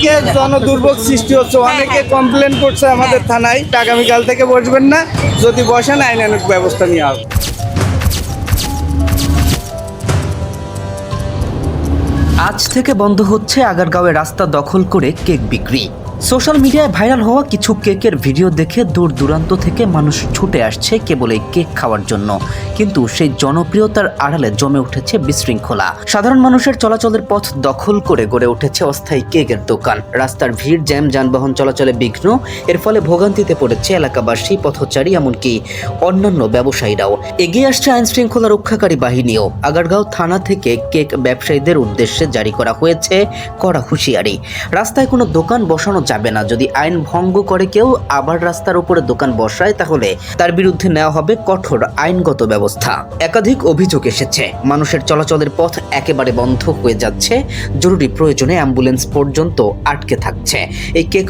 অনেকে জনদুর্ভোগ সৃষ্টি হচ্ছে অনেকে কমপ্লেন করছে আমাদের থানায় আগামীকাল থেকে বসবেন না যদি বসেন আইনানুক ব্যবস্থা নেওয়া হবে। আজ থেকে বন্ধ হচ্ছে আগারগাঁওয়ে রাস্তা দখল করে কেক বিক্রি। সোশ্যাল মিডিয়ায় ভাইরাল হওয়া কিছু কেকের ভিডিও দেখে দূর দূরান্ত থেকে মানুষ ছুটে আসছে কেবল এই কেক খাওয়ার জন্য। কিন্তু সেই জনপ্রিয়তার আড়ালে জমে উঠেছে বিশৃঙ্খলা। সাধারণ মানুষের চলাচলের পথ দখল করে গড়ে উঠেছে অস্থায়ী কেকের দোকান। রাস্তার ভিড়, জ্যাম, যানবাহন চলাচলে বিঘ্ন, এর ফলে ভোগান্তিতে পড়েছে এলাকাবাসী, পথচারী, এমনকি অন্যান্য ব্যবসায়ীরাও। এগিয়ে আসছে আইন শৃঙ্খলা রক্ষাকারী বাহিনীও। আগারগাঁও থানা থেকে কেক ব্যবসায়ীদের উদ্দেশ্যে জারি করা হয়েছে কড়া হুঁশিয়ারি। রাস্তায় কোনো দোকান বসানো যাবে না। যদি আইন ভঙ্গ করে কেউ আবার রাস্তার উপরে দোকান বসায়, তাহলে তার বিরুদ্ধে নেওয়া হবে কঠোর আইনগত ব্যবস্থা। একাধিক অভিযোগ এসেছে। মানুষের চলাচলের পথ একেবারে বন্ধ হয়ে যাচ্ছে। জরুরি প্রয়োজনে অ্যাম্বুলেন্স পর্যন্ত আটকে থাকছে। এই কেক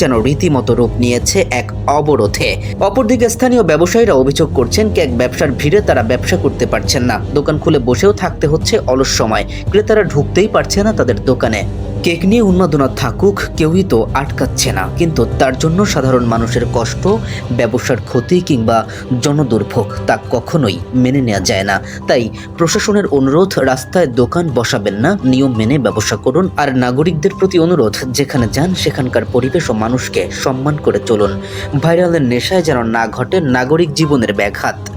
যেন রীতিমতো রূপ নিয়েছে এক অবরোধে। অপরদিকে স্থানীয় ব্যবসায়ীরা অভিযোগ করছেন, কেক ব্যবসার ভিড়ে তারা ব্যবসা করতে পারছেন না। দোকান খুলে বসেও থাকতে হচ্ছে অলস সময়। ক্রেতারা ঢুকতেই পারছে না তাদের দোকানে। কেক নিয়ে উন্মাদনা থাকুক, কেউই তো আটকাচ্ছে না। কিন্তু তার জন্য সাধারণ মানুষের কষ্ট, ব্যবসার ক্ষতি কিংবা জনদুর্ভোগ তা কখনোই মেনে নেওয়া যায় না। তাই প্রশাসনের অনুরোধ, রাস্তায় দোকান বসাবেন না, নিয়ম মেনে ব্যবসা করুন আর নাগরিকদের প্রতি অনুরোধ, যেখানে যান সেখানকার পরিবেশ ও মানুষকে সম্মান করে চলুন। ভাইরালের নেশায় যেন না ঘটে নাগরিক জীবনের ব্যাঘাত।